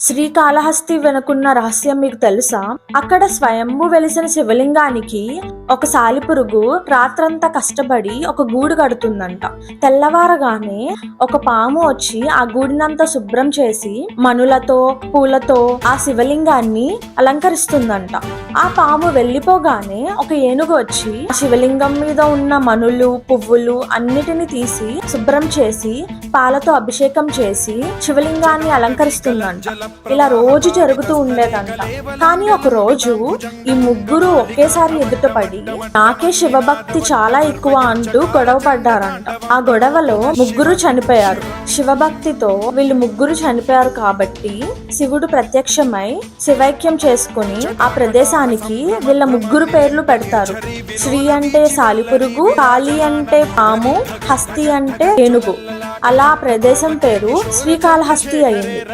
శ్రీకాళహస్తి వెనుకున్న రహస్యం మీకు తెలుసా? అక్కడ స్వయంభు వెలిసిన శివలింగానికి ఒక సాలిపురుగు రాత్రంతా కష్టపడి ఒక గూడు కడుతుందంట. తెల్లవారగానే ఒక పాము వచ్చి ఆ గూడినంతా శుభ్రం చేసి మనులతో పూలతో ఆ శివలింగాన్ని అలంకరిస్తుందంట. ఆ పాము వెళ్ళిపోగానే ఒక ఏనుగు వచ్చి శివలింగం మీద ఉన్న మనులు పువ్వులు అన్నిటిని తీసి శుభ్రం చేసి పాలతో అభిషేకం చేసి శివలింగాన్ని అలంకరిస్తుందంట. ఇలా రోజు జరుగుతూ ఉండేదంట. కానీ ఒక రోజు ఈ ముగ్గురు ఒకేసారి ఎదుటపడి నాకే శివభక్తి చాలా ఎక్కువ అంటూ గొడవ పడ్డారంట. ఆ గొడవలో ముగ్గురు చనిపోయారు. శివభక్తితో వీళ్ళు ముగ్గురు చనిపోయారు కాబట్టి శివుడు ప్రత్యక్షమై శివైక్యం చేసుకుని ఆ ప్రదేశానికి వీళ్ళ ముగ్గురు పేర్లు పెడతారు. శ్రీ అంటే సాలిపురుగు కాళి అంటే పాము హస్తి అంటే ఏనుగు. అలా ప్రదేశం పేరు శ్రీకాళహస్తి అయింది.